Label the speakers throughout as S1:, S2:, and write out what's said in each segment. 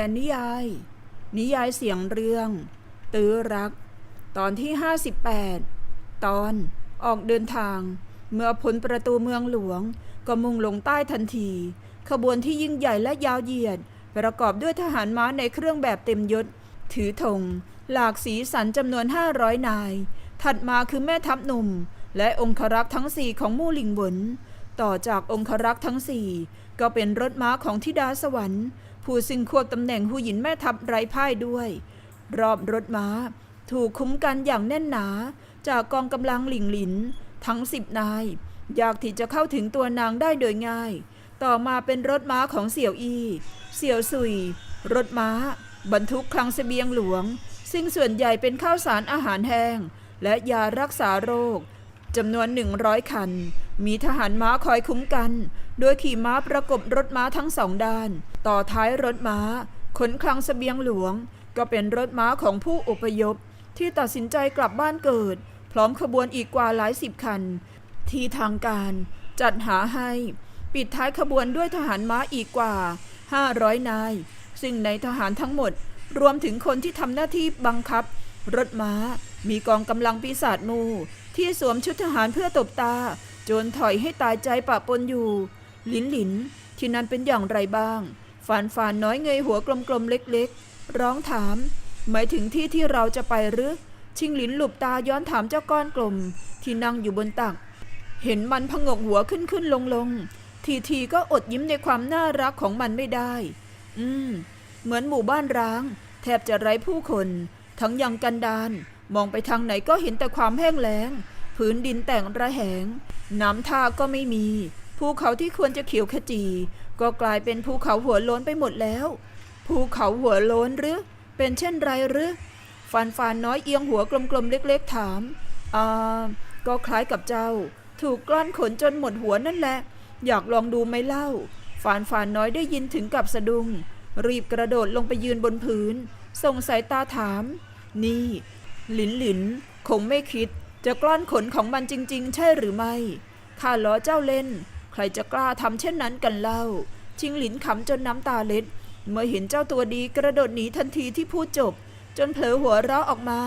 S1: นแดนนิยาย นิยายเสียงเรื่อง ตื้อรัก ตอนที่ 58 ตอนออกเดินทาง เมื่อพ้นประตูเมืองหลวง ก็มุ่งลงใต้ทันที ขบวนที่ยิ่งใหญ่และยาวเหยียด ประกอบด้วยทหารม้าในเครื่องแบบเต็มยศ ถือธงหลากสีสันจำนวน 500 นาย ถัดมาคือแม่ทัพหนุ่ม และองครักษ์ทั้งสี่ของมู่หลิงหวนต่อจากองครักษ์ทั้งสี่ก็เป็นรถม้าของธิดาสวรรค์ ผู้ซึ่งควบตำแหน่งหูหยินแม่ทัพไร้พ่ายด้วย รอบรถม้า ถูกคุ้มกันอย่างแน่นหนา จากกองกำลังหลิงหลิน ทั้งสิบนาย อยากที่จะเข้าถึงตัวนางได้โดยง่าย ต่อมาเป็นรถม้าของเสี่ยวอีเสี่ยวซุย รถม้า บรรทุกคลังเสบียงหลวง ซึ่งส่วนใหญ่เป็นข้าวสารอาหารแห้ง และยารักษาโรคจำนวน 100 คัน มีทหารม้าคอยคุ้มกัน โดยขี่ม้าประกบรถม้าทั้งสองด้าน ต่อท้ายรถม้า ขนคลังเสบียงหลวง ก็เป็นรถม้าของผู้อพยพ ที่ตัดสินใจกลับบ้านเกิด พร้อมขบวนอีกกว่าหลายสิบคัน ที่ทางการจัดหาให้ ปิดท้ายขบวนด้วยทหารม้าอีกกว่า 500 นาย ซึ่งในทหารทั้งหมด รวมถึงคนที่ทำหน้าที่บังคับ รถม้า มีกองกำลังปีศาจมูที่สวมชุดทหารเพื่อตบตาจนถอยให้ตายใจปะปนอยู่ หลินหลินที่นั่นเป็นอย่างไรบ้างฝานฝานน้อยเงยหัวกลมๆเล็กๆ ร้องถาม หมายถึงที่ที่เราจะไปหรือ ชิงหลินหลุบตาย้อนถามเจ้าก้อนกลม ที่นั่งอยู่บนตัก เห็นมันพงกหัวขึ้นขึ้นลงลงทีทีก็อดยิ้มในความน่ารักของมันไม่ได้ อืม เหมือนหมู่บ้านร้าง แทบจะไร้ผู้คน ทั้งยังกันดานมองไปทางไหนก็เห็นแต่ความแห้งแล้ง พื้นดินแต่งระแหง น้ำท่าก็ไม่มี ภูเขาที่ควรจะเขียวขจี ก็กลายเป็นภูเขาหัวโล้นไปหมดแล้ว ภูเขาหัวโล้นหรือ เป็นเช่นไรหรือฟันฟานน้อยเอียงหัวกลมๆเล็ก ๆ ถามอ่าก็คล้ายกับเจ้า ถูกกล้อนขนจนหมดหัวนั่นแหละ อยากลองดูไหมเล่า ฟานฟานน้อยได้ยินถึงกับสะดุ้ง รีบกระโดดลงไปยืนบนพื้น ส่งสายตาถาม นี่ หลินหลิน คงไม่คิด จะกล้อนขนของมันจริง ๆ ใช่หรือไม่ ข้าล้อเจ้าเล่น ใครจะกล้าทำเช่นนั้นกันเล่า ชิงหลินขำจนน้ำตาเล็ด เมื่อเห็นเจ้าตัวดีกระโดดหนีทันทีที่พูดจบ จนเผลอหัวเราะออกมา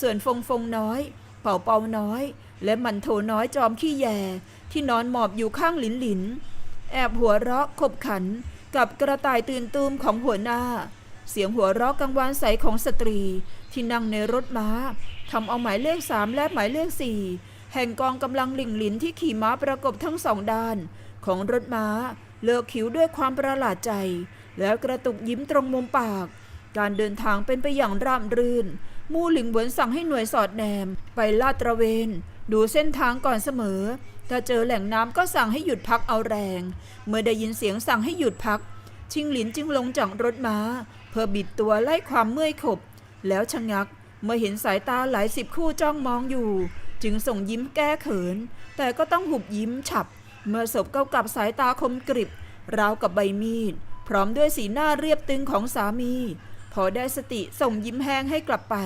S1: ส่วนฟงฟงน้อย เป่าเป่าน้อย และมันโถน้อยจอมขี้แยที่นอนหมอบอยู่ข้างหลินหลิน แอบหัวเราะขบขันกับกระต่ายตื่นตูมของหัวหน้า เสียงหัวเราะกังวานใสของสตรีที่นั่งในรถม้าทำเอาหมายเลขสามและหมายเลขสี่ แห่งกองกำลังหลิงหลินที่ขี่ม้าประกบทั้งสองด้าน ของรถม้าเลิกคิ้วด้วยความประหลาดใจ แล้วกระตุกยิ้มตรงมุมปาก การเดินทางเป็นไปอย่างราบรื่น มู่หลิงเหวินสั่งให้หน่วยสอดแนม ไปลาดตระเวน ดูเส้นทางก่อนเสมอ ถ้าเจอแหล่งน้ำก็สั่งให้หยุดพักเอาแรง เมื่อได้ยินเสียงสั่งให้หยุดพัก ชิงหลินจึงลงจากรถม้า เพื่อบิดตัวไล่ความเมื่อยขบ แล้วชะงักเมื่อเห็นสายตาหลายสิบคู่จ้องมองอยู่ จึงส่งยิ้มแก้เขิน แต่ก็ต้องหุบยิ้มฉับ เมื่อศพเข้ากับสายตาคมกริบราวกับใบมีด พร้อมด้วยสีหน้าเรียบตึงของสามี พอได้สติส่งยิ้มแห้งให้กลับไป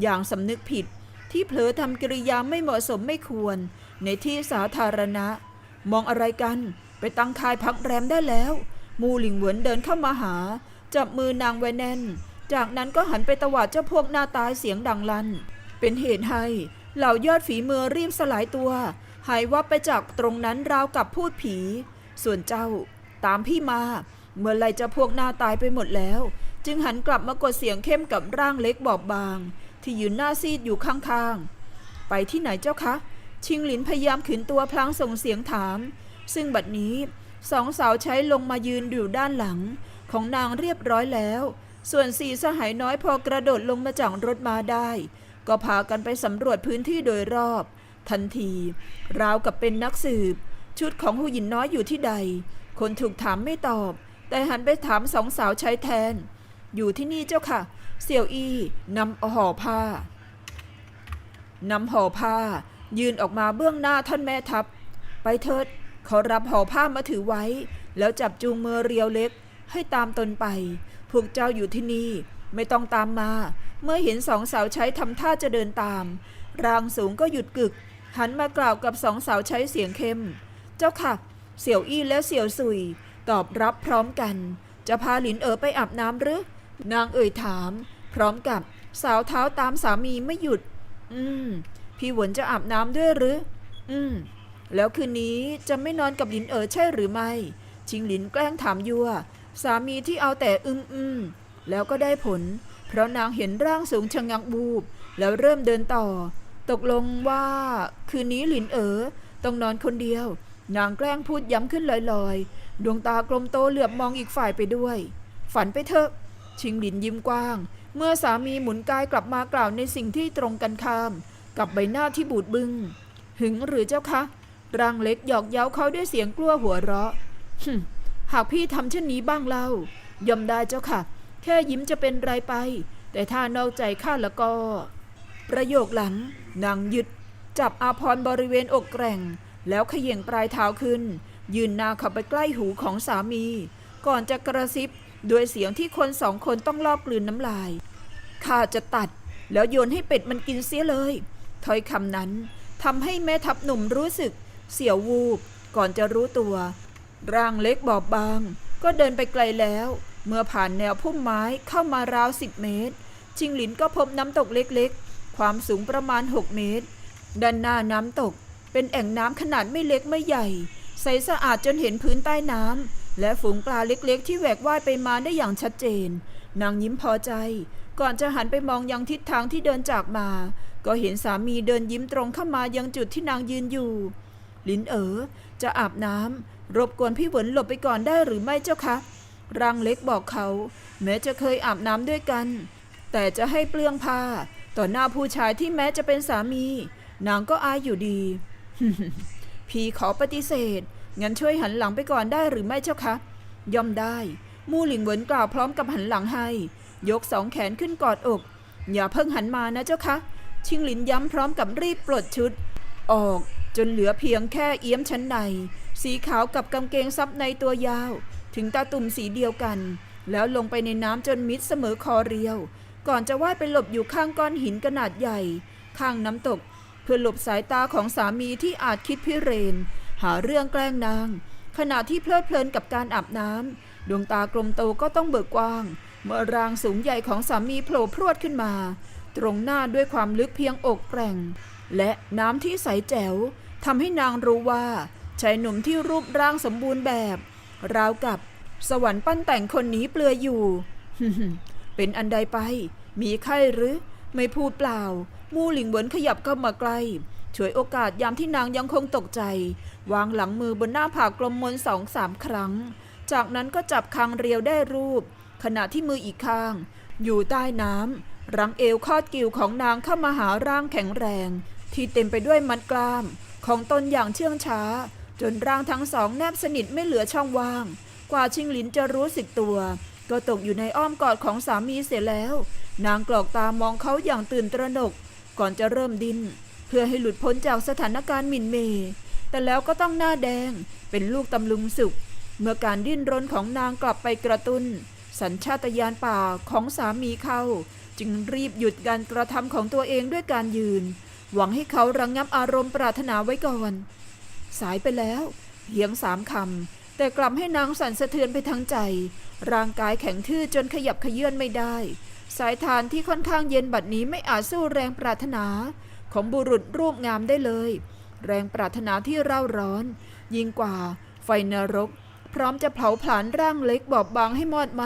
S1: อย่างสำนึกผิด ที่เผลอทำกิริยาไม่เหมาะสมไม่ควร ในที่สาธารณะ มองอะไรกัน ไปตั้งคายพักแรมได้แล้ว มูหลิงเหวินเดินเข้ามาหา จับมือนางไว้แน่น จากนั้นก็หันไปตวาดเจ้าพวกหน้าตายเสียงดังลั่น เป็นเหตุให้ เหล่ายอดฝีมือรีบสลายตัว หายวับไปจากตรงนั้นราวกับพูดผี ส่วนเจ้าตามพี่มา เมื่อไรจะพวกหน้าตายไปหมดแล้ว จึงหันกลับมากดเสียงเข้มกับร่างเล็กบอบบาง ที่ยืนหน้าซีดอยู่ข้างๆ ไปที่ไหนเจ้าคะ ชิงหลินพยายามขืนตัวพลางส่งเสียงถาม ซึ่งบัดนี้สองสาวใช้ลงมายืนอยู่ด้านหลัง ของนางเรียบร้อยแล้ว ส่วนสี่สหายน้อยพอกระโดดลงมาจากรถมาได้ ก็พากันไปสำรวจพื้นที่โดยรอบ ทันที ราวกับเป็นนักสืบ ชุดของหูหยินน้อยอยู่ที่ใด คนถูกถามไม่ตอบ แต่หันไปถามสองสาวใช้แทน อยู่ที่นี่เจ้าค่ะ เสี่ยวอีนำห่อผ้านำห่อผ้า ยืนออกมาเบื้องหน้าท่านแม่ทัพ ไปเถิดขอรับห่อผ้ามาถือไว้ แล้วจับจูงมือเรียวเล็กให้ตามตนไป พวกเจ้าอยู่ที่นี่ไม่ต้องตามมา เมื่อเห็นสองสาวใช้ทำท่าจะเดินตาม ร่างสูงก็หยุดกึก หันมากล่าวกับสองสาวใช้เสียงเข้ม เจ้าค่ะ เสี่ยวอี้และเสี่ยวสุย ตอบรับพร้อมกัน จะพาหลินเอ๋อไปอาบน้ำหรือ นางเอ่ยถาม พร้อมกับสาวเท้าตามสามีไม่หยุด อืม พี่หวนจะอาบน้ำด้วยหรือ อืม แล้วคืนนี้จะไม่นอนกับหลินเอ๋อใช่หรือไม่ ชิงหลินแกล้งถามยัว สามีที่เอาแต่อึมอืมแล้วก็ได้ผล เพราะนางเห็นร่างสูงชะงักบูบ แล้วเริ่มเดินต่อ ตกลงว่า คืนนี้หลินเอ๋อต้องนอนคนเดียว นางแกล้งพูดย้ำขึ้นลอยๆ ดวงตากลมโตเหลือบมองอีกฝ่ายไปด้วย ฝันไปเถอะ ชิงหลินยิ้มกว้าง เมื่อสามีหมุนกายกลับมากล่าวในสิ่งที่ตรงกันข้าม กับใบหน้าที่บูดบึง้งหึงหรือเจ้าคะร่างเล็กหยอกเย้าเขาด้วยเสียงกลัวหัวเราะหึมหากพี่ทำเช่นนี้บ้างเล่า ยอมได้เจ้าค่ะ แค่ยิ้มจะเป็นไรไป แต่ถ้านอกใจข้าแล้วก็ ประโยคหลังนางยุดจับอาพรบริเวณอกแกร่ง แล้วเขย่งปลายเท้าขึ้น ยืนหนาเข้าไปใกล้หูของสามี ก่อนจะกระซิบด้วยเสียงที่คนสองคนต้องลอบกลืนน้ำลายข้าจะตัดแล้วโยนให้เป็ดมันกินเสียเลยถ้อยคำนั้นทำให้แม่ทัพหนุ่มรู้สึก เสียววูบก่อนจะรู้ตัว ร่างเล็กบอบบาง ก็เดินไปไกลแล้ว เมื่อผ่านแนวพุ่มไม้เข้ามาราวสิบเมตรชิงหลินก็พบน้ำตกเล็กๆ ความสูงประมาณ 6 เมตร ด้านหน้าน้ำตก เป็นแอ่งน้ำขนาดไม่เล็กไม่ใหญ่ ใสสะอาดจนเห็นพื้นใต้น้ำและฝูงปลาเล็กๆ ที่แหวกว่ายไปมาได้อย่างชัดเจน นางยิ้มพอใจ ก่อนจะหันไปมองยังทิศทางที่เดินจากมา ก็เห็นสามีเดินยิ้มตรงเข้ามายังจุดที่นางยืนอยู่ ลินเอ๋อจะอาบน้ำรบกวนพี่เหวินหลบไปก่อนได้หรือไม่เจ้าคะ ร่างเล็กบอกเขา แม้จะเคยอาบน้ำด้วยกัน แต่จะให้เปลืองผ้า ต่อหน้าผู้ชายที่แม้จะเป็นสามี นางก็อายอยู่ดี พี่ขอปฏิเสธ งั้นช่วยหันหลังไปก่อนได้หรือไม่เจ้าคะย่อมได้ มู่หลิงเหวินกล่าวพร้อมกับหันหลังให้ ยกสองแขนขึ้นกอดอก อย่าเพิ่งหันมานะเจ้าคะชิงหลินย้ำพร้อมกับรีบปลดชุด ออกจนเหลือเพียงแค่เอี้ยมชั้นใน สีขาวกับกางเกงซับในตัวยาว ถึงตาตุ่มสีเดียวกัน แล้วลงไปในน้ำจนมิดเสมอคอเรียว ก่อนจะว่ายไปหลบอยู่ข้างก้อนหินขนาดใหญ่ ข้างน้ำตก เพื่อหลบสายตาของสามีที่อาจคิดพิเรน หาเรื่องแกล้งนาง ขณะที่เพลิดเพลินกับการอาบน้ำดวงตากลมโตก็ต้องเบิกกว้าง เมื่อรางสูงใหญ่ของสามีโผล่พรวดขึ้นมา ตรงหน้าด้วยความลึกเพียงอกแกร่ง และน้ำที่ใสแจ๋วทำให้นางรู้ว่าชายหนุ่มที่รูปร่างสมบูรณ์แบบ ราวกับสวรรค์ปั้นแต่งคนนี้เปลือยอยู่ เป็นอันใดไป มีไข้หรือ ไม่พูดเปล่า มู่หลิงเหวินขยับเข้ามาใกล้ช่วยโอกาสยามที่นางยังคงตกใจ วางหลังมือบนหน้าผากกลมมนสองสามครั้ง จากนั้นก็จับคางเรียวได้รูป ขณะที่มืออีกข้าง อยู่ใต้น้ำรังเอวคอดกิวของนางเข้ามาหาร่างแข็งแรง ที่เต็มไปด้วยมัดกล้าม ของตนอย่างเชื่องช้า จนร่างทั้งสองแนบสนิทไม่เหลือช่องว่าง กว่าชิงหลินจะรู้สึกตัว ก็ตกอยู่ในอ้อมกอดของสามีเสียแล้ว นางกรอกตามองเขาอย่างตื่นตระหนก ก่อนจะเริ่มดิน้นเพื่อให้หลุดพ้นจากสถานการณ์หมิ่นเม แต่แล้วก็ต้องหน้าแดง เป็นลูกตำลุงสุกเมื่อการดิ้นรนของนางกลับไปกระตุน้น สัญชาตญาณป่าของสามีเขาจึงรีบหยุดการกระทำของตัวเองด้วยการยืน หวังให้เขาระงงับอารมณ์ปรารถนาไว้ก่อน สายไปแล้วเพียงสามคำแต่กลับให้นางสั่นสะเทือนไปทั้งใจ ร่างกายแข็งทื่อจนขยับขยื่นไม่ได้ สายทานที่ค่อนข้างเย็นบัดนี้ไม่อาจสู้แรงปรารถนาของบุรุษรูปงามได้เลย แรงปรารถนาที่เร่าร้อน ยิ่งกว่าไฟนรก พร้อมจะเผาผลาญร่างเล็กบอบบางให้มอดไหม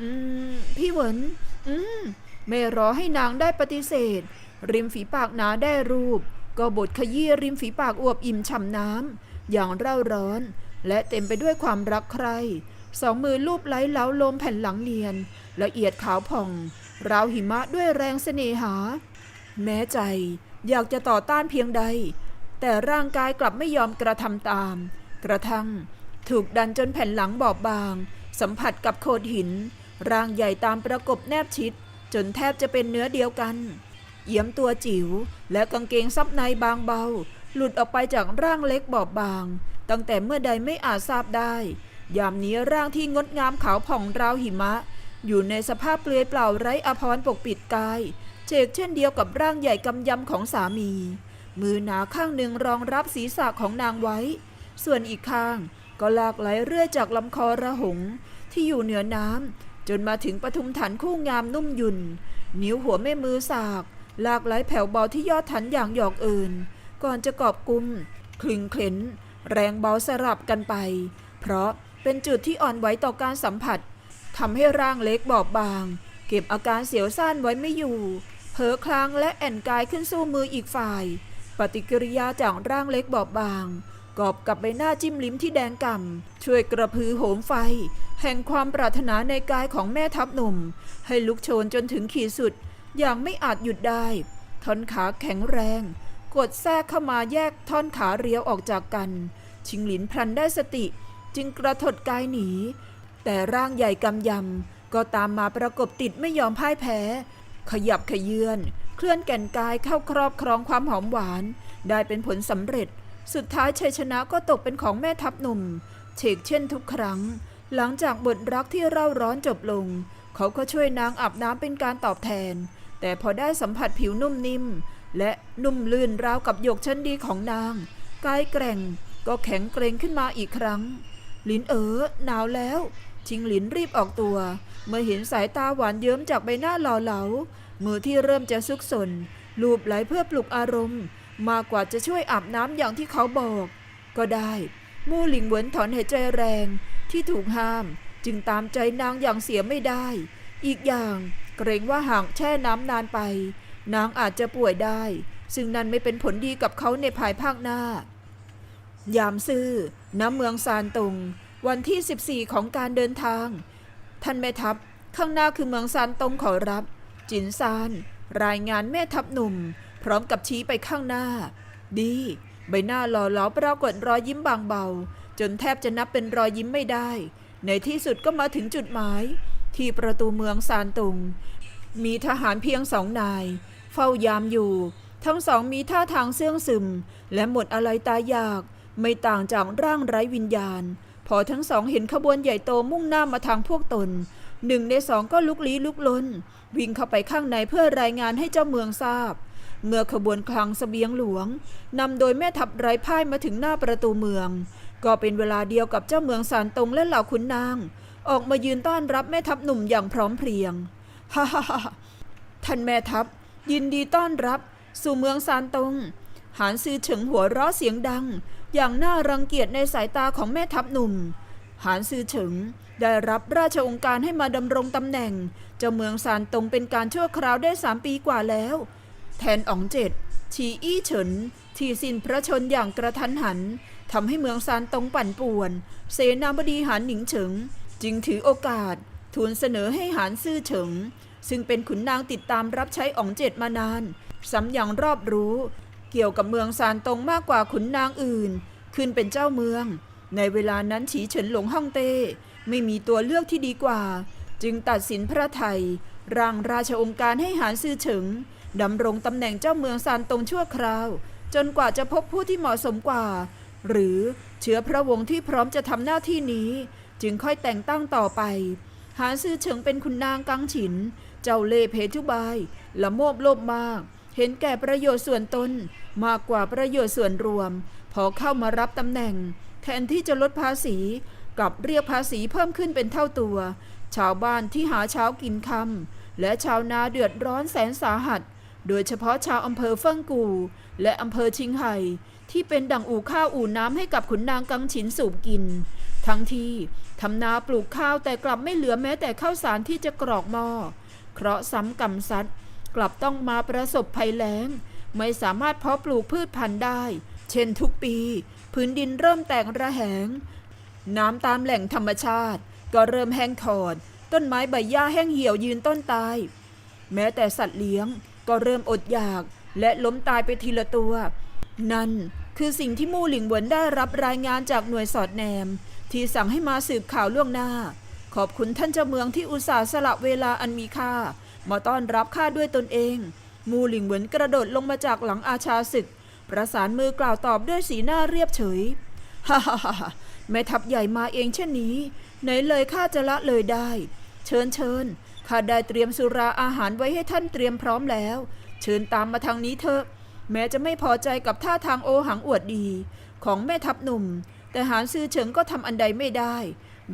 S1: อืม พี่เหวินอืม ไม่รอให้นางได้ปฏิเสธ ริมฝีปากหนาได้รูป ก็บดขยี้ริมฝีปากอวบอิ่มฉ่ำน้ำอย่างเร่าร้อน และเต็มไปด้วยความรักใคร่สองมือลูบไล้เล้าลมแผ่นหลังเนียน ละเอียดขาวผ่อง ราวหิมะด้วยแรงเสน่หา แม้ใจอยากจะต่อต้านเพียงใด แต่ร่างกายกลับไม่ยอมกระทำตาม กระทั่ง ถูกดันจนแผ่นหลังบอบบาง สัมผัสกับโขดหิน ร่างใหญ่ตามประกบแนบชิด จนแทบจะเป็นเนื้อเดียวกัน เอี้ยมตัวจิ๋วและกางเกงซับในบางเบา หลุดออกไปจากร่างเล็กบอบบาง ตั้งแต่เมื่อใดไม่อาจทราบได้ ยามนี้ร่างที่งดงามขาวผ่องราวหิมะ อยู่ในสภาพเปลือยเปล่าไร้อภรณ์ปกปิดกายเจกเช่นเดียวกับร่างใหญ่กำยำของสามี มือหนาข้างหนึ่งรองรับศีรษะของนางไว้ ส่วนอีกข้างก็ลากไหลเรื่อยจากลำคอระหง ที่อยู่เหนือน้ำจนมาถึงปทุมฐานคู่งามนุ่มยุนนิ้วหัวแม่มือสาก ลากไหลแผ่วเบาที่ยอดฐานอย่างหยอกเอินก่อนจะกอบกุมคลึงเข็นแรงเบาสลับกันไป เพราะเป็นจุดที่อ่อนไหวต่อการสัมผัสทำให้ร่างเล็กบอบบาง เก็บอาการเสียวซ่านไว้ไม่อยู่เผลอคลางและแอนกายขึ้นสู้มืออีกฝ่าย ปฏิกิริยาจากร่างเล็กบอบบาง กอบกับใบหน้าจิ้มลิ้มที่แดงก่ำช่วยกระพือโหมไฟ แห่งความปรารถนาในกายของแม่ทัพหนุ่ม ให้ลุกโชนจนถึงขีดสุด อย่างไม่อาจหยุดได้ ท่อนขาแข็งแรง กดแทรกเข้ามาแยกท่อนขาเรียวออกจากกัน ชิงหลินพลันได้สติ จึงกระถดกายหนี แต่ร่างใหญ่กำยำ ก็ตามมาประกบติดไม่ยอมพ่ายแพ้ ขยับขยื่นเคลื่อนแก่นกายเข้าครอบครองความหอมหวาน ได้เป็นผลสำเร็จ สุดท้ายชัยชนะก็ตกเป็นของแม่ทัพหนุ่มเชกเช่นทุกครั้ง หลังจากบทรักที่เร่าร้อนจบลง เขาก็ช่วยนางอาบน้ำเป็นการตอบแทน แต่พอได้สัมผัสผิวนุ่มนิ่ม และนุ่มลื่นราวกับหยกชั้นดีของนาง กายแกร่งก็แข็งเกรงขึ้นมาอีกครั้งลินเอ๋อหนาวแล้ว ชิงหลินรีบออกตัว เมื่อเห็นสายตาหวานเยิ้มจากใบหน้าหล่อเหลา มือที่เริ่มจะซุกซนลูบไหลเพื่อปลุกอารมณ์ มากกว่าจะช่วยอาบน้ำอย่างที่เขาบอก ก็ได้มู่หลิงเหวินถอนหายใจแรงที่ถูกห้าม จึงตามใจนางอย่างเสียไม่ได้ อีกอย่าง เกรงว่าหากแช่น้ำนานไป นางอาจจะป่วยได้ ซึ่งนั่นไม่เป็นผลดีกับเขาในภายภาคหน้า ยามซื่อณเมืองซานตุง วันที่ 14 ของการเดินทาง ท่านแม่ทัพข้างหน้าคือเมืองซานตงขอรับ จินซาน รายงานแม่ทัพหนุ่ม พร้อมกับชี้ไปข้างหน้า ดี ใบหน้าหล่อเหลาปรากฏรอยยิ้มบางเบา จนแทบจะนับเป็นรอยยิ้มไม่ได้ ในที่สุดก็มาถึงจุดหมาย ที่ประตูเมืองซานตุง มีทหารเพียงสองนาย เฝ้ายามอยู่ ทั้งสองมีท่าทางเสื่องซึม และหมดอะไรตายอยาก ไม่ต่างจากร่างไร้วิญญาณ พอทั้งสองเห็นขบวนใหญ่โตมุ่งหน้ามาทางพวกตน หนึ่งในสองก็ลุกลี้ลุกลน วิ่งเข้าไปข้างในเพื่อรายงานให้เจ้าเมืองทราบเมื่อขบวนคลังเสบียงหลวงนำโดยแม่ทัพไร้พ่ายมาถึงหน้าประตูเมือง ก็เป็นเวลาเดียวกับเจ้าเมืองสานตงและเหล่าขุนนาง ออกมายืนต้อนรับแม่ทัพหนุ่มอย่างพร้อมเพรียง ฮ่าฮ่าฮ่าท่านแม่ทัพ ยินดีต้อนรับ สู่เมืองซานตง หานซือเฉิงหัวเราะเสียงดัง อย่างน่ารังเกียจในสายตาของแม่ทัพหนุ่ม หานซือเฉิงได้รับราชองค์การให้มาดำรงตำแหน่ง เจ้าเมืองซานตงเป็นการชั่วคราวได้สามปีกว่าแล้ว แทนอ๋องเจ็ดชีอี้เฉิน ที่สิ้นพระชนอย่างกระทันหันทำให้เมืองซานตงปั่นป่วน เสนาบดีหานหนิงเฉิง จึงถือโอกาสทูลเสนอให้หานซื่อเฉิง ซึ่งเป็นขุนนางติดตามรับใช้อ๋องเจ็ดมานานซ้ำยังรอบรู้ เกี่ยวกับเมืองซานตงมากกว่าขุนนางอื่น ขึ้นเป็นเจ้าเมือง ในเวลานั้นฉีเฉินหลงฮ่องเต้ไม่มีตัวเลือกที่ดีกว่า จึงตัดสินพระไทยร่างราชองค์การให้หานซื่อเฉิงดำรงตำแหน่งเจ้าเมืองซานตงชั่วคราว จนกว่าจะพบผู้ที่เหมาะสมกว่า หรือเชื้อพระวงศ์ที่พร้อมจะทำหน้าที่นี้ จึงค่อยแต่งตั้งต่อไป หาซื่อเฉิงเป็นขุนนางกังฉิน เจ้าเล่เพทุบายละโมบโลภมาก เห็นแก่ประโยชน์ส่วนตนมากกว่าประโยชน์ส่วนรวม พอเข้ามารับตำแหน่ง แทนที่จะลดภาษีกับเรียกภาษีเพิ่มขึ้นเป็นเท่าตัว ชาวบ้านที่หาเช้ากินคำและชาวนาเดือดร้อนแสนสาหัส โดยเฉพาะชาวอำเภอเฟิ่งกู และอำเภอชิงไห่ที่เป็นดั่งอู่ข้าวอู่น้ำให้กับขุนนางกังฉินสูบกิน ทั้งที่ทำนาปลูกข้าวแต่กลับไม่เหลือแม้แต่ข้าวสารที่จะกรอกหม้อเคราะห์ซ้ำกรรมซัดกลับต้องมาประสบภัยแล้ง ไม่สามารถเพาะปลูกพืชพันธุ์ได้ เช่นทุกปี พื้นดินเริ่มแตกระแหง น้ำตามแหล่งธรรมชาติ ก็เริ่มแห้งขอด ต้นไม้ใบหญ้าแห้งเหี่ยวยืนต้นตาย แม้แต่สัตว์เลี้ยงก็เริ่มอดอยากและล้มตายไปทีละตัว นั่นคือสิ่งที่มู่หลิงเหวินได้รับรายงานจากหน่วยสอดแนม ที่สั่งให้มาสืบข่าวล่วงหน้า ขอบคุณท่านเจ้าเมืองที่อุตส่าห์สละเวลาอันมีค่า มาต้อนรับข้าด้วยตนเอง มูหลิงเหวินกระโดดลงมาจากหลังอาชาศึก ประสานมือกล่าวตอบด้วยสีหน้าเรียบเฉยฮ่าฮ่าฮ่าแม่ทัพใหญ่มาเองเช่นนี้ ไหนเลยข้าจะละเลยได้ เชิญเชิญข้าได้เตรียมสุราอาหารไว้ให้ท่านเตรียมพร้อมแล้ว เชิญตามมาทางนี้เถอะ แม้จะไม่พอใจกับท่าทางโอหังอวดดี ของแม่ทัพหนุ่ม แต่หานซื่อเฉิงก็ทำอันใดไม่ได้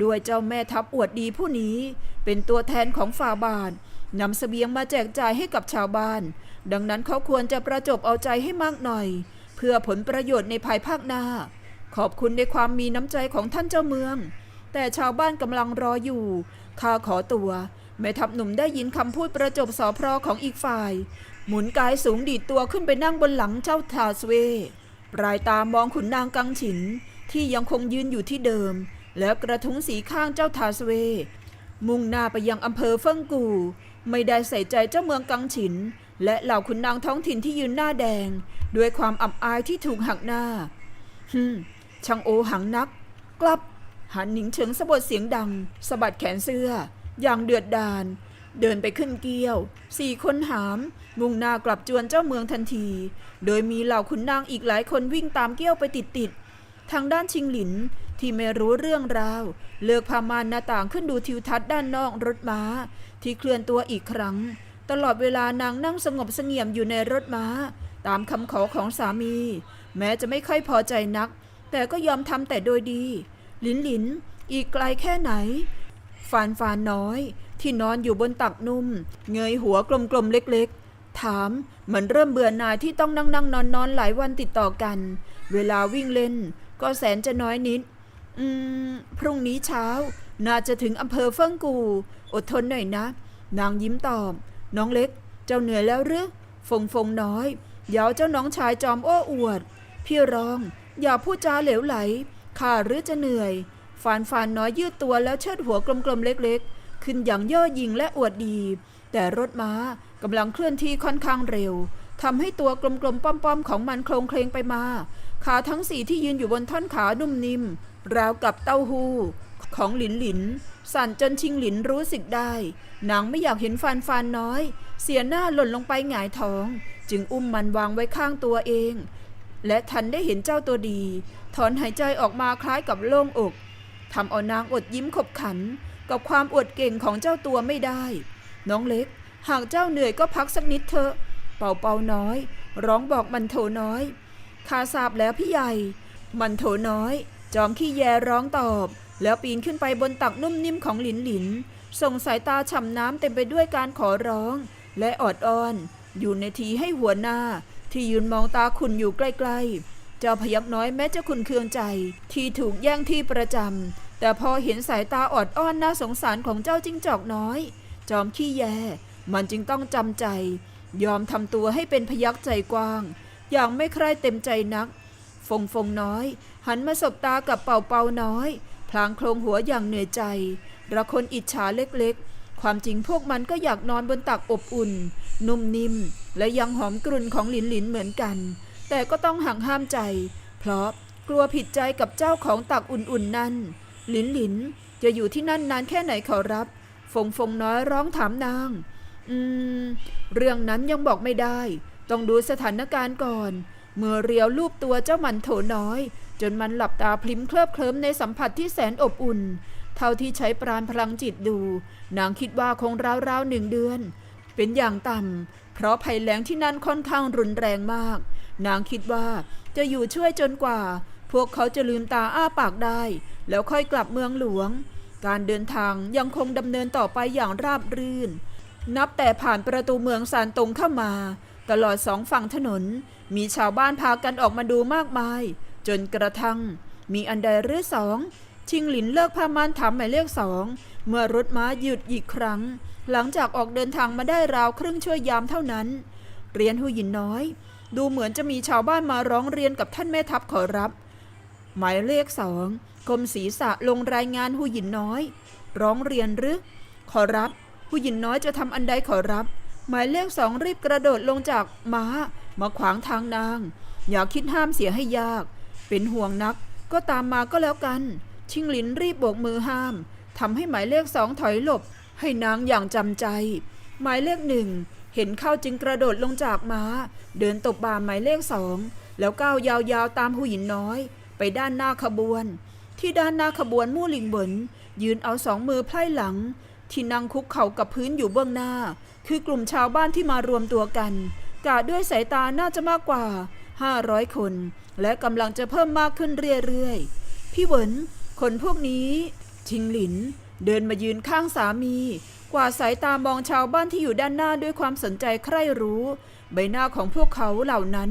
S1: ด้วยเจ้าแม่ทัพอวดดีผู้นี้ เป็นตัวแทนของฝ่าบาทนำเสบียงมาแจกจ่ายให้กับชาวบ้าน ดังนั้นเขาควรจะประจบเอาใจให้มากหน่อย เพื่อผลประโยชน์ในภายภาคหน้า ขอบคุณในความมีน้ำใจของท่านเจ้าเมือง แต่ชาวบ้านกำลังรออยู่ข้าขอตัว แม่ทัพหนุ่มได้ยินคำพูดประจบสอพรของอีกฝ่าย หมุนกายสูงดีดตัวขึ้นไปนั่งบนหลังเจ้าทาสเว ปลายตามองขุนนางกังฉิน ที่ยังคงยืนอยู่ที่เดิม แล้วกระทุ้งสีข้างเจ้าทาสเว มุ่งหน้าไปยังอำเภอเฟิงกู ไม่ได้ใส่ใจเจ้าเมืองกังฉิน และเหล่าขุนนางท้องถิ่นที่ยืนหน้าแดง ด้วยความอับอายที่ถูกหักหน้าฮึช่างโอหังนัก กลับหันหนิงเฉิงสะบดเสียงดังสะบัดแขนเสื้อ อย่างเดือดดาลเดินไปขึ้นเกี้ยว สี่คนหาม มุ่งหน้ากลับจวนเจ้าเมืองทันที โดยมีเหล่าขุนนางอีกหลายคนวิ่งตามเกี้ยวไปติดๆ ทางด้านชิงหลินที่ไม่รู้เรื่องราว เลือกพามานหน้าต่างขึ้นดูทิวทัศน์ด้านนอกรถม้า ที่เคลื่อนตัวอีกครั้ง ตลอดเวลานางนั่งสงบเสงี่ยมอยู่ในรถม้า ตามคำขอของสามี แม้จะไม่ค่อยพอใจนัก แต่ก็ยอมทำแต่โดยดี หลินหลิน อีกไกลแค่ไหนฟานฟานน้อย ที่นอนอยู่บนตักนุ่ม เงยหัวกลมๆเล็กๆ ถามเหมือนเริ่มเบื่อหน่ายที่ต้องนั่งนั่งนอนนอนหลายวันติดต่อกัน เวลาวิ่งเล่น ก็แสนจะน้อยนิด อืม พรุ่งนี้เช้า น่าจะถึงอำเภอเฟิงกู อดทนหน่อยนะ นางยิ้มตอบ น้องเล็ก เจ้าเหนื่อยแล้วหรือฟงฟงน้อย เดี๋ยวเจ้าน้องชายจอมโอ้อวด พี่รอง อย่าพูดจาเหลวไหลข้าหรือจะเหนื่อยฟานฟานน้อยยืดตัวแล้วเชิดหัวกลมๆเล็กๆ ขึ้นอย่างย่อหยิ่งและอวดดี แต่รถม้ากำลังเคลื่อนที่ค่อนข้างเร็ว ทำให้ตัวกลมๆป้อมๆของมันโครงเคลงไปมา ขาทั้งสี่ที่ยืนอยู่บนท่อนขานุ่มนิ่ม ราวกับเต้าหู้ ของหลินหลิน สั่นจนชิงหลินรู้สึกได้ นางไม่อยากเห็นฟานฟานน้อย เสียหน้าหล่นลงไปหงายท้อง จึงอุ้มมันวางไว้ข้างตัวเอง และทันได้เห็นเจ้าตัวดี ถอนหายใจออกมาคล้ายกับโล่งอกทำเอานางอดยิ้มขบขัน กับความอวดเก่งของเจ้าตัวไม่ได้ น้องเล็ก หากเจ้าเหนื่อยก็พักสักนิดเถอะ เป่าเป่าน้อย ร้องบอกมันโถน้อยข้าทราบแล้วพี่ใหญ่ มันโถน้อย จอมขี้แยร้องตอบ แล้วปีนขึ้นไปบนตักนุ่มนิ่มของหลินหลิน ส่งสายตาฉ่ำน้ำเต็มไปด้วยการขอร้อง และออดอ้อน อยู่ในทีให้หัวหน้า ที่ยืนมองตาคุณอยู่ใกล้ๆ เจ้าพยักน้อยแม้จะคุณเคืองใจ ที่ถูกแย่งที่ประจำแต่พอเห็นสายตาออดอ้อนน่าสงสารของเจ้าจิ้งจอกน้อย จอมขี้แย มันจึงต้องจำใจ ยอมทำตัวให้เป็นพยักใจกว้าง อย่างไม่ใคร่เต็มใจนัก ฟงฟงน้อย หันมาสบตากับเป่าเป่าน้อย พลางโครงหัวอย่างเหนื่อยใจระคนอิจฉาเล็กๆ ความจริงพวกมันก็อยากนอนบนตักอบอุ่น นุ่มนิ่ม และยังหอมกรุ่นของหลินหลินเหมือนกัน แต่ก็ต้องห่างห้ามใจ เพราะกลัวผิดใจกับเจ้าของตักอุ่นๆนั่น หลินหลินจะอยู่ที่นั่นนานแค่ไหนขอรับ ฟงฟงน้อยร้องถามนาง อืม เรื่องนั้นยังบอกไม่ได้ ต้องดูสถานการณ์ก่อน เมื่อเรียวรูปตัวเจ้ามันโถน้อย จนมันหลับตาพลิ้มเคลิบเคลิ้มในสัมผัสที่แสนอบอุ่น เท่าที่ใช้ปราณพลังจิตดู นางคิดว่าคงราวๆหนึ่งเดือน เป็นอย่างต่ำ เพราะภัยแล้งที่นั่นค่อนข้างรุนแรงมาก นางคิดว่าจะอยู่ช่วยจนกว่า พวกเขาจะลืมตาอ้าปากได้ แล้วค่อยกลับเมืองหลวง การเดินทางยังคงดำเนินต่อไปอย่างราบรื่น นับแต่ผ่านประตูเมืองซานตงเข้ามา ตลอดสองฝั่งถนน มีชาวบ้านพากันออกมาดูมากมาย จนกระทั่ง มีอันใดหรือสอง ชิงหลินเลิกพามานถามหมายเลขสองเมื่อรถม้าหยุดอีกครั้ง หลังจากออกเดินทางมาได้ราวครึ่งชั่วยามเท่านั้น เรียนหูหยินน้อย ดูเหมือนจะมีชาวบ้านมาร้องเรียนกับท่านแม่ทัพขอรับ หมายเลขสองกรมศีรษะลงรายงานหูหยินน้อย ร้องเรียนหรือขอรับ ผู้หญิงน้อยจะทำอันใดขอรับ หมายเลขสองรีบกระโดดลงจากม้า มาขวางทางนาง อย่าคิดห้ามเสียให้ยาก เป็นห่วงนักก็ตามมาก็แล้วกัน ชิงหลินรีบโบกมือห้ามทำให้หมายเลขสองถอยหลบ ให้นางอย่างจำใจ หมายเลขหนึ่งเห็นเข้าจึงกระโดดลงจากม้า เดินตบบ่าหมายเลขสองแล้วก้าวยาวๆตามผู้หญิงน้อย ไปด้านหน้าขบวน ที่ด้านหน้าขบวนมู่หลิงเหวินยืนเอาสองมือไพร่หลัง ที่นั่งคุกเข่ากับพื้นอยู่เบื้องหน้า คือกลุ่มชาวบ้านที่มารวมตัวกัน กาดด้วยสายตาน่าจะมากกว่า 500 คน และกำลังจะเพิ่มมากขึ้นเรื่อยๆ พี่เหวินคนพวกนี้ ชิงหลิน เดินมายืนข้างสามี กว่าสายตามองชาวบ้านที่อยู่ด้านหน้าด้วยความสนใจใคร่รู้ ใบหน้าของพวกเขาเหล่านั้น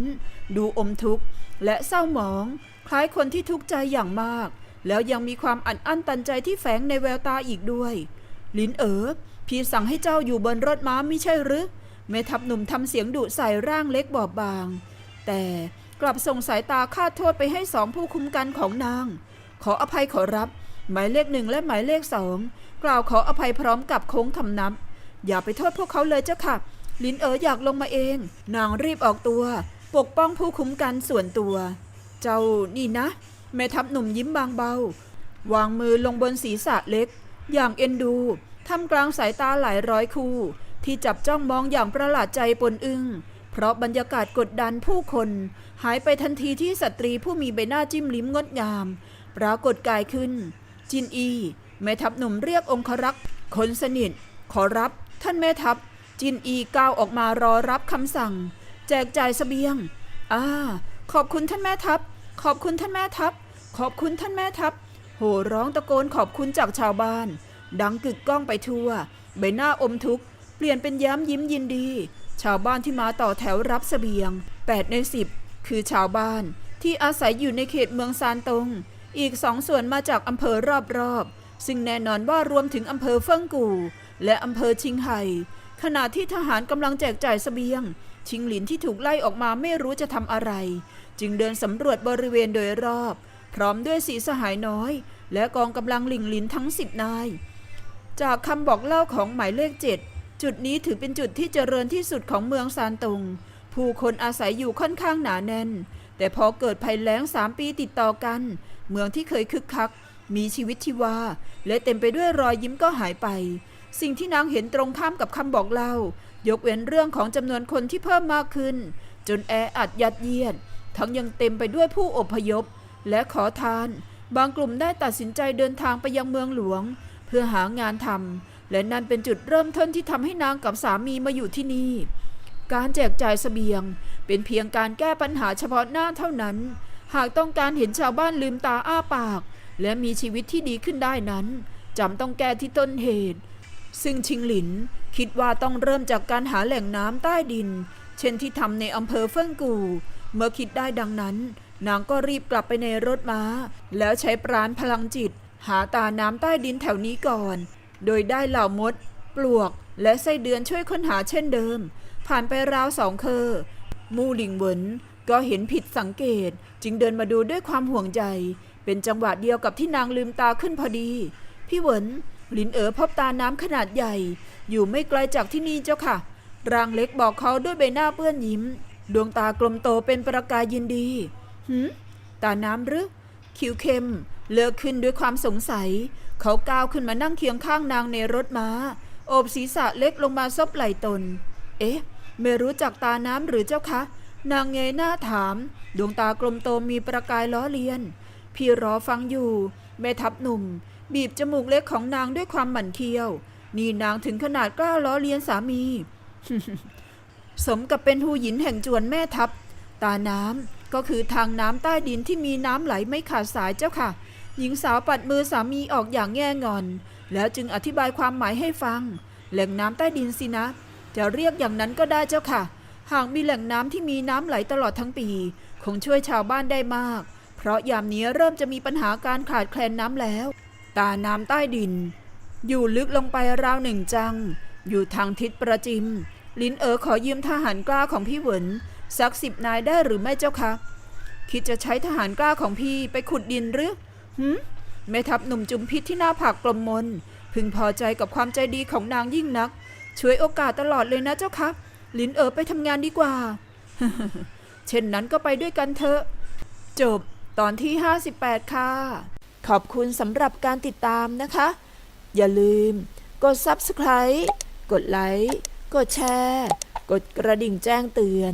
S1: ดูอมทุกข์และเศร้าหมอง คล้ายคนที่ทุกข์ใจอย่างมาก แล้วยังมีความอัดอั้นตันใจที่แฝงในแววตาอีกด้วย ลินเอ๋อพี่สั่งให้เจ้าอยู่บนรถม้าไม่ใช่หรือแม่ทัพหนุ่มทำเสียงดุใส่ร่างเล็กบอบบาง แต่กลับส่งสายตาคาดโทษไปให้สองผู้คุ้มกันของนาง ขออภัยขอรับ หมายเลขหนึ่งและหมายเลขสองกล่าวขออภัยพร้อมกับโค้งคำนับ อย่าไปโทษพวกเขาเลยเจ้าค่ะ ลินเอ๋ออยากลงมาเอง นางรีบออกตัว ปกป้องผู้คุ้มกันส่วนตัว เจ้านี่นะแม่ทัพหนุ่มยิ้มบางเบา วางมือลงบนศีรษะเล็ก อย่างเอ็นดูท่ามกลางสายตาหลายร้อยคู่ ที่จับจ้องมองอย่างประหลาดใจปนอึง้งเพราะบรรยากาศกดดันผู้คน หายไปทันทีที่สตรีผู้มีใบหน้าจิ้มลิ้มงดงาม ปรากฏกายขึ้น จินอีแม่ทัพหนุ่มเรียกองครักษ์คนสนิท ขอรับ ท่านแม่ทัพ จินอีก้าวออกมารอรับคำสั่ง แจกจ่ายเสบียงอ่าขอบคุณท่านแม่ทัพ ขอบคุณท่านแม่ทัพ ขอบคุณท่านแม่ทัพ โห่ร้องตะโกนขอบคุณจากชาวบ้าน ดังกึกก้องไปทั่ว ใบหน้าอมทุกข์เปลี่ยนเป็นย้ำยิ้มยินดี ชาวบ้านที่มาต่อแถวรับเสบียง 8 ใน 10 คือชาวบ้านที่อาศัยอยู่ในเขตเมืองซานตง อีกสองส่วนมาจากอำเภอรอบๆ ซึ่งแน่นอนว่ารวมถึงอำเภอเฟิงกู่ และอำเภอชิงไห่ขณะที่ทหารกำลังแจกจ่ายเสบียง ชิงหลินที่ถูกไล่ออกมาไม่รู้จะทำอะไร จึงเดินสำรวจบริเวณโดยรอบ พร้อมด้วยสีสหายน้อย และกองกำลังหลิงหลินทั้งสิบนาย จากคำบอกเล่าของหมายเลขเจ็ดจุดนี้ถือเป็นจุดที่เจริญที่สุดของเมืองซานตง ผู้คนอาศัยอยู่ค่อนข้างหนาแน่น แต่พอเกิดภัยแล้งสามปีติดต่อกัน เมืองที่เคยคึกคัก มีชีวิตชีวา และเต็มไปด้วยรอยยิ้มก็หายไป สิ่งที่นางเห็นตรงข้ามกับคำบอกเล่า ยกเว้นเรื่องของจำนวนคนที่เพิ่มมากขึ้น จนแออัดยัดเยียด ทั้งยังเต็มไปด้วยผู้อพยพ และขอทาน บางกลุ่มได้ตัดสินใจเดินทางไปยังเมืองหลวง เพื่อหางานทำและนั่นเป็นจุดเริ่มต้นที่ทำให้นางกับสามีมาอยู่ที่นี่ การแจกจ่ายเสบียง เป็นเพียงการแก้ปัญหาเฉพาะหน้าเท่านั้น หากต้องการเห็นชาวบ้านลืมตาอ้าปาก และมีชีวิตที่ดีขึ้นได้นั้นจำต้องแก้ที่ต้นเหตุ ซึ่งชิงหลินคิดว่าต้องเริ่มจากการหาแหล่งน้ำใต้ดิน เช่นที่ทำในอำเภอเฟิ่งกู เมื่อคิดได้ดังนั้น นางก็รีบกลับไปในรถม้า แล้วใช้ปราณพลังจิต หาตาน้ำใต้ดินแถวนี้ก่อน โดยได้เหล่ามด ปลวก และไส้เดือนช่วยค้นหาเช่นเดิม ผ่านไปราวสองเคอมู่หลิงเหวินก็เห็นผิดสังเกต จึงเดินมาดูด้วยความห่วงใจเป็นจังหวะเดียวกับที่นางลืมตาขึ้นพอดี พี่เหวินหลินเอ๋อพบตาน้ำขนาดใหญ่ อยู่ไม่ไกลจากที่นี่เจ้าค่ะ ร่างเล็กบอกเขาด้วยใบหน้าเปื้อนยิ้ม ดวงตากลมโตเป็นประกายยินดี หืมตาน้ำหรือ คิวเข้มเลิกขึ้นด้วยความสงสัย เขาก้าวขึ้นมานั่งเคียงข้างนางในรถม้า โอบศีรษะเล็กลงมาซบไหล่ตน เอ๊ะ ไม่รู้จักตาน้ำหรือเจ้าคะ นางเงยหน้าถาม ดวงตากลมโตมีประกายล้อเลียน พี่รอฟังอยู่ แม่ทัพหนุ่ม บีบจมูกเล็กของนางด้วยความหมั่นเคี้ยว นี่นางถึงขนาดกล้าล้อเลียนสามี สมกับเป็นหูหยินแห่งจวนแม่ทัพ ตาน้ำ ก็คือทางน้ำใต้ดินที่มีน้ำไหลไม่ขาดสายเจ้าค่ะ หญิงสาวปัดมือสามีออกอย่างแง่งอน แล้วจึงอธิบายความหมายให้ฟัง แหล่งน้ำใต้ดินสินะ จะเรียกอย่างนั้นก็ได้เจ้าค่ะ หากมีแหล่งน้ำที่มีน้ำไหลตลอดทั้งปี คงช่วยชาวบ้านได้มาก เพราะยามนี้เริ่มจะมีปัญหาการขาดแคลนน้ำแล้ว ตาน้ำใต้ดิน อยู่ลึกลงไปราวหนึ่งจัง อยู่ทางทิศประจิม ลินเอ๋อขอยืมทหารกล้าของพี่เหวิน สักสิบนายได้หรือไม่เจ้าคะคิดจะใช้ทหารกล้าของพี่ไปขุดดินหรือหืมแม่ทัพหนุ่มจุมพิษที่หน้าผากกลมมน พึงพอใจกับความใจดีของนางยิ่งนัก ช่วยโอกาสตลอดเลยนะเจ้าคะลินเอ๋อไปทำงานดีกว่า เช่นนั้นก็ไปด้วยกันเถอะ จบตอนที่ 58 ค่ะ ขอบคุณสำหรับการติดตามนะคะ อย่าลืม กด Subscribe กดไลค์ กดแชร์ กดกระดิ่งแจ้งเตือน